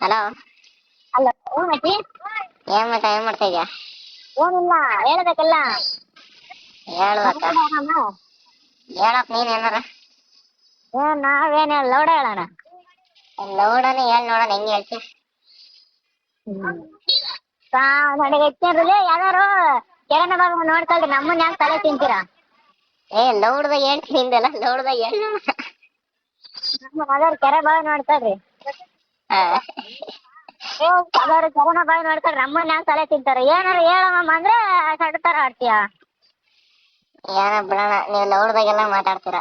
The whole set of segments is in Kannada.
ಹಲೋ ಅಲ್ಲ ಏನ್ ಮಚ್ಚಿ ಏನ್ ಮತ್ತ ಏನ್ ಮಾಡ್ತಾ ಇದ್ಯಾ? ಏನಿಲ್ಲ ಹೇಳ್ಬೇಕಲ್ಲ. ಹೇಳ್ಬೇಕ ಹೇಳಕ್ ನೀನ್ ಏನಾರ? ಏನ್ ಹೇಳ ಲೌಡ ಹೇಳೋಣ. ಲೌಡನ ಹೇಳ್ ನೋಡಣ ಹೆಂಗ್ ಹೇಳ್ತಿ? ನನಗೆ ಹೆಚ್ಚಿನದ್ರಲ್ಲಿ ಯಾರು ಕಿರಣ ಬಾಬು ನೋಡ್ಕೊಳ್ರಿ ನಮ್ಮನ್ನ ಯಾಕೆ ತಲೆ ತಿಂತೀರಾ? ಏ ಲೌಡ್ದಾಗ ಹೇಳ್ತೀನಿ ಹಿಂದೆಲ್ಲ ಲೌಡ್ದಾಗ ಹೇಳ್. ನಮ್ಮ ಮಗರ್ ಕೆರೆ ಬಾವಿ ನೋಡ್ಕೊಳ್ರಿ. ಆ, ಏ ಬಾಯಿ ನೋಡ್ತಾರೆ ನಮ್ಮನ್ನ ಯಾವ ತಲೆ ತಿಂತಾರೆ. ಏನಾರ ಹೇಳಮ್ಮ ಅಂದ್ರೆ ಸಡ್ತಾರ ಆಡ್ತೀಯ? ಏನ ಬಿಡಣ ನೀವ್ ಲೌಡ್ದಾಗೆಲ್ಲ ಮಾತಾಡ್ತೀರ.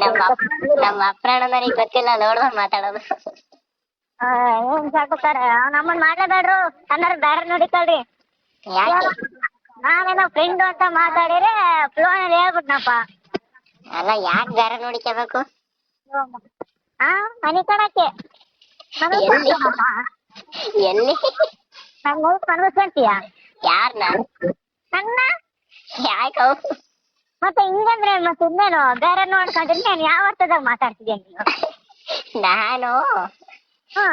ನಮ್ಮ ನಮ್ಮ ಅಪ್ರಾಣದನಿಗೆ ಗೊತ್ತಿಲ್ಲ ಲೌಡ್ದಾಗ ಮಾತಾಡೋದು. ಏನ್ ಸಾಕುತ್ತಾರೆ ನಮ್ಮನ್ನ ಮಾತಾಡ್ಬೇಡ್ರು ಕನ್ನಡ ಬೇರೆ ನೋಡಿಕೊಳ್ರಿ ಯಾಕೆ? ನಾನೇನೋ ಫ್ರೆಂಡ್ ಅಂತ ಮಾತಾಡಿದ್ರೆ ಫ್ಲೋನಲ್ಲಿ ಹೇಳ್ಬಿಟ್ನಪ್ಪ. ಅಲ್ಲ ಯಾಕೆ ಬೇರೆ ನೋಡಿಕೋಬೇಕು ಆ ಮನಿ ಕಣಕ್ಕೆ. ಎಲ್ಲಿ? ಮನಸ್ಕೊಂತೀಯ ಯಾರ್ನ ನನ್ನ? ಯಾಕೋ? ಮತ್ತೆ ಹಿಂಗಂದ್ರೆ ಮತ್ತೆ ಇನ್ನೇನು ಬೇರೆ ನೋಡ್ಕೊಂಡ್ರೆ ನಾನು ಯಾವ ಅರ್ಥದಾಗ ಮಾತಾಡ್ತಿದ್ದೆ ನೀನು? ನಾನು? ಹಾ.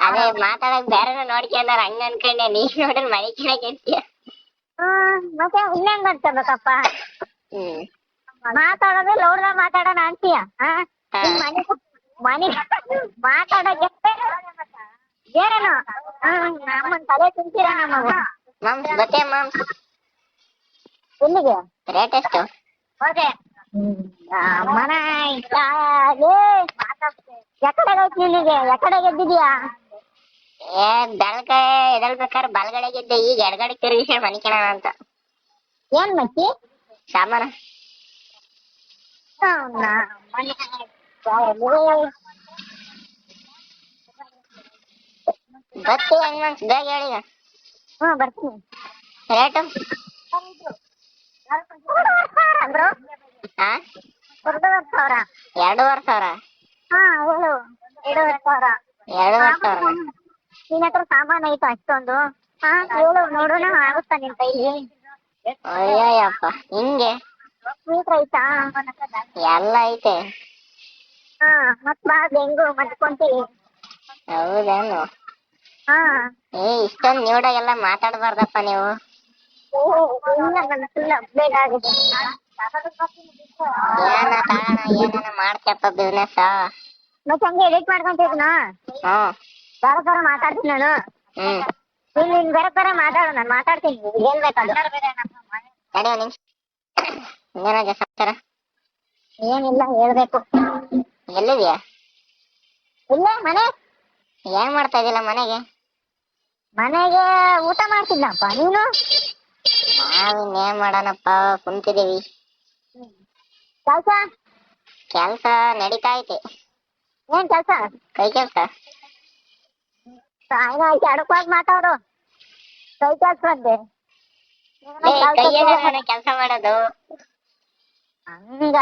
ಅದೇ ಮಾತಾಡಕ್ ಬೇರೆ ನೋಡ್ಕೊಂಡಾರ ಹಂಗ ಅನ್ಕೊಂಡೆ ನೀನ್ ನೋಡ್ರಿ ಮನೆ ಕೆಳಗೆ ಇರ್ತೀಯ ಮತ್ತೆ ಇನ್ನೇನ್ ಮಾಡ್ಕೋಬೇಕಪ್ಪ? ಹ್ಮ್. ಮಾತಾಡೋದು ಲೌಡ್ದಾಗ ಮಾತಾಡೋಣ ಅಂತೀಯ? ಮನೆ ಮನೆ ಮಾತಾಡಕ್ಕೆ ನಮ್ಮನ್ ತಲೆ ತಿಂತೀರ ನಮ್ಮವ ಮಾಮ್ಸ್ ಗೊತ್ತೇ ಮಾಮ್ಸ್ ಎಲ್ಲಿಗೆ? ರೇಟ್ ಎಷ್ಟು ಹೋದೆ. ಮನ ಎಕಡೆ ಹೋಯ್ತು ನಿನಗೆ ಎಕಡೆ ಗೆದ್ದಿದ್ಯಾ? ಏ ಬೆಳಕ ಎದಳ್ಬೇಕಾದ್ರೆ ಬಲಗಡೆಗಿದ್ದೆ ಈಗ ಎಡಗಡೆ ತಿರುಗಿಸಿ ಮನಿಕಣ ಕೆಳಗ ಅಂತ. ಏನ್ ಮಚ್ಚಿ ಸಾಮಾನ. ಗೊತ್ತಿ ಹೆಂಗ್ ಮಾಮ್ಸ್ ಬೇಗ ಹೇಳಿ ಹ್ಮ್ ಬರ್ತೀನಿ. ರೇಟು? ಅಂದ್ರು ಹಾ ಎರಡೂವರೆ ಸಾವಿರ. ಎರಡೂವರೆ ಸಾವಿರ ಹಾ ಹೇಳು. ಎರಡೂವರೆ ಸಾವಿರ. ಎರಡೂವರೆ ಸಾವಿರ. ನಿನ್ನ ಹತ್ರ ಸಾಮಾನು ಐತ ಅಷ್ಟೊಂದು? ಹಾ ಹೇಳು ನೋಡೋಣ ಆಗುತ್ತಾ ನಿನ್ ಕೈಲಿ? ಅಯ್ಯಯ್ಯಪ್ಪ ಹಿಂಗೆ ಮೀಟ್ರ್ ಐತಾ? ಎಲ್ಲ ಐತೆ. ಹಾ ಮತ್ ಬಾ ಬೆಂಗು ಮತ್ಕೊಂತೀವಿ ಹೌದೇನು? ಹಾ. ಏ ಇಷ್ಟೊಂದ್ ನೀಡಾಗೆಲ್ಲ ಮಾತಾಡಬಾರ್ದಪ್ಪ ನೀವು. ಫುಲ್ ಅಪ್ಡೇಟ್ ಆಗಿದೆ. ಏನ ತಾಣ ಏನೇನ ಮಾಡ್ತಪ್ಪ ಬಿಸ್ನೆಸ್ ಮತ್ತೆ ಹಂಗೆ ಎಡಿಟ್ ಮಾಡ್ಕೊಂತಿದ್ನ? ಹ್ಮ್ ಬೇರೆ ತರ ಮಾತಾಡ್ತೀನಿ ನಾನು. ಹ್ಮ್. ನೀನ್ ನೀನ್ ಬೇರೆ ಮಾತಾಡು ನಾನು ಮಾತಾಡ್ತೀನಿ. ಏನ್ ಬೇಕದು ತಡಿ ಒಂದ್ ನಿಮಿಷ. ಇನ್ನೇನಾಗ ಸಮಾಚಾರ ಏನಿಲ್ಲ ಹೇಳ್ಬೇಕು. ಎಲ್ಲಿದ್ಯಾ? ಇಲ್ಲ ಮನೆ. ಏನ್ ಮಾಡ್ತಾ ಇದಿಲ್ಲ ಮನೆಗೆ? ಮನೆಗೆ ಊಟ ಮಾಡ್ತಿದ್ನಪ್ಪ ನೀನು? ನಾವ್ ಇನ್ನೇನ್ ಮಾಡೋಣಪ್ಪ ಕುಂತಿದೀವಿ ಕೆಲ್ಸ? ಕೆಲ್ಸ ನಡೀತಾ ಐತೆ. ಏನ್ ಕೆಲ್ಸ? ಕೈ ಕೆಲ್ಸ. ಅಡಕ್ವಾಗಿ ಮಾತಾಡು. ಕೈ ಕೆಲ್ಸ ಬಂದೆ ಕೆಲ್ಸ ಮಾಡೋದು. ಹಂಗ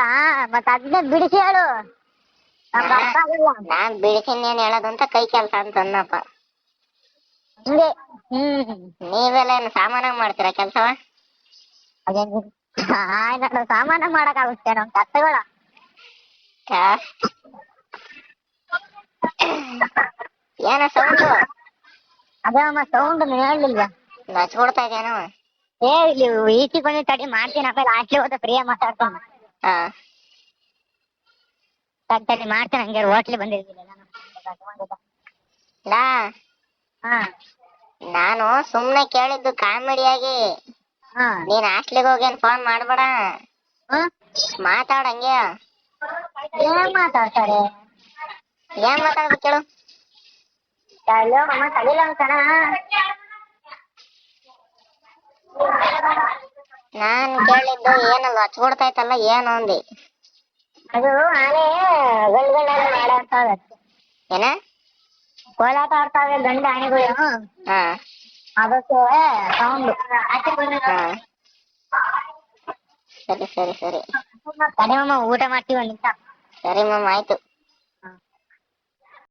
ಮತ್ ಅದನ್ನೇ ಬಿಡಿಸಿ ಹೇಳು. ನಾನ್ ಬಿಡಿಸಿನೇನ್ ಹೇಳೋದು ಅಂತ ಕೈ ಕೆಲ್ಸ ಅಂತ ಅನ್ನಪ್ಪ ಹಂಗೆ. ಹ್ಮ್ ನೀವೆಲ್ಲ ಏನ್ ಸಾಮಾನಾಗ ಮಾಡ್ತೀರಾ ಕೆಲ್ಸವ? ಸಾಮಾನ ಮಾಡಕ್ಕಾಗುತ್ತೆ ನಮ್ ಕಷ್ಟಗಳ ಏನ ಸೌಂಡ್? ಅದೇ ಅಮ್ಮ ಸೌಂಡ್ ಹೇಳಲಿಲ್ವ? ನಚ್ಕೊಡ್ತಾ ಇದೇನು. ಏ ಇಲ್ಲಿ ಈಚೆ ಬಂದು ತಡಿ ಮಾಡ್ತೀನಿ ಅಪ್ಪ ಆಚೆ ಹೋದ ಪ್ರಿಯ ಮಾತಾಡ್ತೀನಿ. ತಡಿ ಮಾಡ್ತೀನಿ ಹಂಗೆ ಹೋಟ್ಲಿ ಬಂದಿದ್ದೀನಿ ಲಾ. ನಾನು ಸುಮ್ನೆ ಕೇಳಿದ್ದು ಕಾಮಿಡಿಯಾಗಿ. ಹಾ. ನೀನ್ ಹಾಸ್ಟ್ಲಿಗೆ ಹೋಗೇನ್ ಫೋನ್ ಮಾಡ್ಬೇಡ. ಮಾತಾಡಂಗೆ. ಮಾತಾಡ ಹಂಗೆ ಏನ್ ಮಾತಾಡ್ತಾರೆ? ಏನ್ ಮಾತಾಡ್ಬೇಕು ಕೇಳು. ಹಲೋ ಅಮ್ಮ ತಡಿಲ್ಲ ಕಣ ನಾನ್ ಕೇಳಿದ್ದು ಏನಲ್ಲ ಹಚ್ಕೊಡ್ತೈತಲ್ಲ ಏನು ಅಂದಿ. ಅದು ಆನೆ ಗಂಡೆಲ್ಲ ಮಾಡಾಡ್ತಾವೆ ಏನ? ಕೋಲಾಟ ಆಡ್ತಾವೆ ಗಂಡು ಆನೆಗಳು ಹಾ ಅದಕ್ಕೆ ಸೌಂಡ್ ಹಾ ಸರಿ ಸರಿ ಸರಿ ತಡಿಯಮ್ಮ ಊಟ ಮಾಡ್ತೀವಿ ಒಂದ್ ನಿಮಿಷ ಸರಿ ಮ್ಯಾಮ್ ಆಯ್ತು